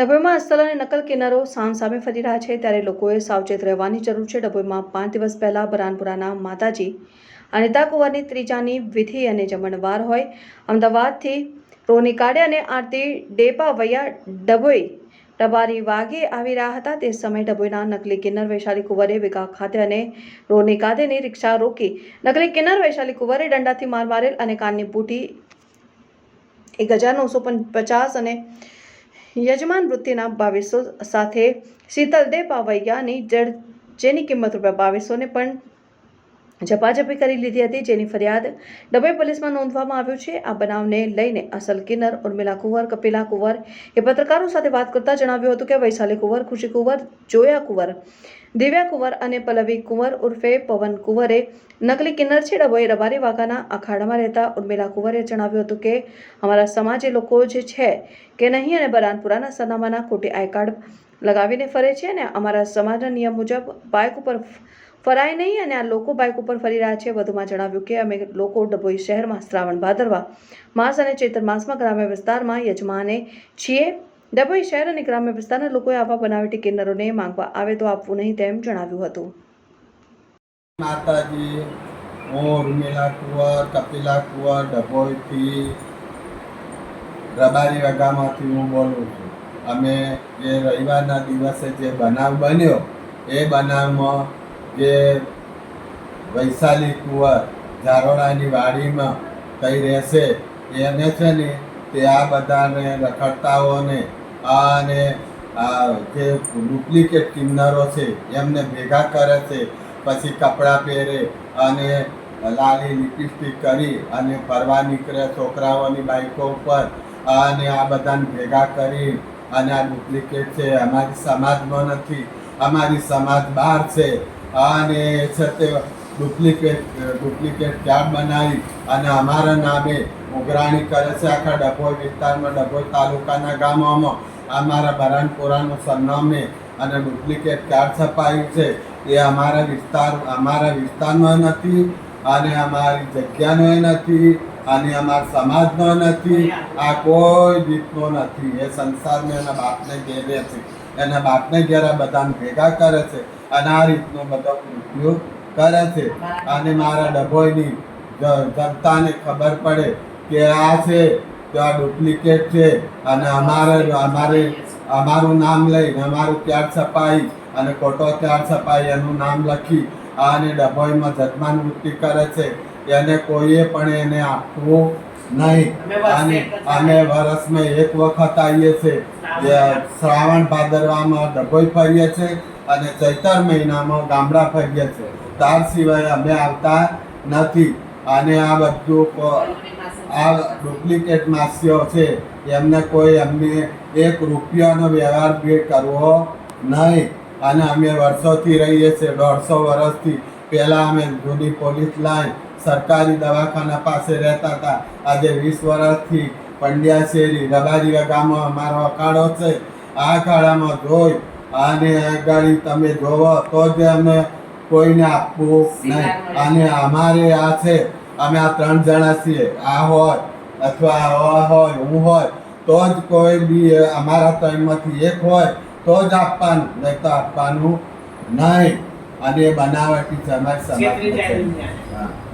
ડભોઈમાં અસ્તલ અને નકલ કિનારો સામ સામે ફરી રહ્યા છે ત્યારે લોકોએ સાવચેત રહેવાની જરૂર છે. ડભોઈમાં પાંચ દિવસ પહેલાં બરાનપુરાના માતાજી, અનિતા કુંવરની ત્રીજાની વિધિ અને જમણવાર હોય. અમદાવાદથી રોની કાડે અને આરતી ડેપા વૈયા ડભોઈ ડબારી વાઘે આવી રહ્યા હતા. તે સમયે ડભોઈના નકલી કિન્નર વૈશાલી કુંવરે વિકા ખાતે અને રોની કાદેની રિક્ષા રોકી નકલી કિન્નર વૈશાલી કુંવરે દંડાથી માર મારેલ અને કાનની બૂટી એક હજાર નવસો પચાસ અને યજમાન વૃત્તિના બાવીસો સાથે શીતલ દે પાવૈયાની જડ જેની કિંમત રૂપિયા બાવીસોને પણ ઝપાઝપી કરી લીધી હતી, જેની ફરિયાદ ડભોઈ પોલીસમાં નોંધવામાં આવ્યું છે. આ બનાવને લઈને અસલ કિન્નર ઉર્મિલા કુંવર, કપિલા કુંવર એ પત્રકારો સાથે વાત કરતા જણાવ્યું હતું કે વૈશાલી કુંવર, ખુશી કુંવર, જોયા કુંવર, દિવ્યા કુંવર અને પલ્લવી કુંવર ઉર્ફે પવન કુંવરે નકલી કિન્નર છે. ડભોઈ રબારી વાઘાના અખાડામાં રહેતા ઉર્મિલા કુંવરે જણાવ્યું હતું કે, અમારા સમાજે લોકો જે છે કે નહીં અને બરાનપુરાના સરનામાના ખોટી આઈ કાર્ડ લગાવીને ફરે છે અને અમારા સમાજના નિયમ મુજબ બાઇક ઉપર ફરાય નહીં અને આ લોકો બાઇક ઉપર ફરી રહ્યા છે. વધુમાં જણાવ્યું કે અમે લોકો ડભોઈ શહેરમાં શ્રાવણ ભાદરવા માસ અને ચેતર માસમાં ગ્રામ્ય વિસ્તારમાં યજમાને છીએ. ડભોઈ શહેર અને ગ્રામ્ય વિસ્તારના લોકોએ આવા બનાવટી કિન્નરોને માંગવા આવે તો આપવું નહીં તેમ જણાવ્યું હતું. માતાજી હું ઉર્મિલા કુંવર, કપિલા કુંવર, ડભોઈથી રબારી વગામાંથી હું બોલું છું. અમે જે રવિવારના દિવસે જે બનાવ બન્યો, એ બનાવમાં જે વૈશાલી કુંવર ઝારોડાની વાડીમાં કઈ રહેશે, એને છે ને તે આ બધાને રખડતાઓને અને આ જે ડુપ્લિકેટ કિન્નરો છે, એમને ભેગા કરે છે, પછી કપડાં પહેરે અને લાલી લિપસ્ટિક કરી અને ફરવા નીકળે છોકરાઓની બાઇકો ઉપર અને આ બધાને ભેગા કરી અને આ ડુપ્લિકેટ છે. અમારી સમાજમાં નથી, અમારી સમાજ બહાર છે. અને એ ડુપ્લિકેટ ડુપ્લિકેટ કાર્ડ બનાવી? અને અમારા નામે ઉઘરાણી કરે છે આખા ડભોઈ વિસ્તારમાં, ડભોઈ તાલુકાના ગામોમાં. અમારા બરાનપુરાનું સરનામે અને ડુપ્લિકેટ કાર્ડ છપાયું છે એ અમારા વિસ્તાર, અમારા વિસ્તારમાં નથી અને અમારી જગ્યાનો નથી અને અમારા સમાજનો નથી. આ કોઈ રીતનો નથી. એ સંસારને એના બાપને ઘેરે છે. એના બાપને જ્યારે બધાને ભેગા કરે છે અને આ રીતનો બધો ઉપયોગ કરે છે અને મારા ડભોઈની જનતાને ખબર પડે કે આ છે તો આ ડુપ્લિકેટ છે અને અમારે અમારે અમારું નામ લઈને અમારું ક્યાર છપાઈ અને ખોટો ક્યાર છપાઈ એનું નામ લખી અને ડભોઈમાં જજમાન વૃત્તિ કરે છે એને કોઈએ પણ એને આપવું નહીં. અને અમે વર્ષમાં એક વખત આવીએ છીએ. શ્રાવણ ભાદરવામાં ડભોઈ ફરીએ છીએ અને ચૈતર મહિનામાં ગામડા ફરીએ છે. ત્યાર સિવાય અમે આવતા નથી. અને આ બધું આ ડુપ્લિકેટ માસીઓ છે. એમને કોઈ અમને એક રૂપિયાનો વ્યવહાર ભેટ કરવો નહીં. અને અમે વર્ષોથી રહીએ છીએ, દોઢસો વર્ષથી. પહેલાં અમે જૂની પોલીસ લાઈન સરકારી દવાખાના પાસે રહેતા હતા. આજે વીસ વર્ષથી પંડ્યા શેરી જેવા ગામમાં અમારો અખાડો છે. આ અખાડામાં જોઈ આને અગાડી તમે જોવો તો જ અમે કોઈને આપવું નહીં. અને અમારે આ છે અમે આ ત્રણ જણા છીએ. આ હોય અથવા આ હોય હું હોય તો જ કોઈ બી અમારા ત્રણમાંથી એક હોય તો જ આપવાનું. નહીં તો આપવાનું નહીં. અને બનાવટી સમાજ સમાજ છે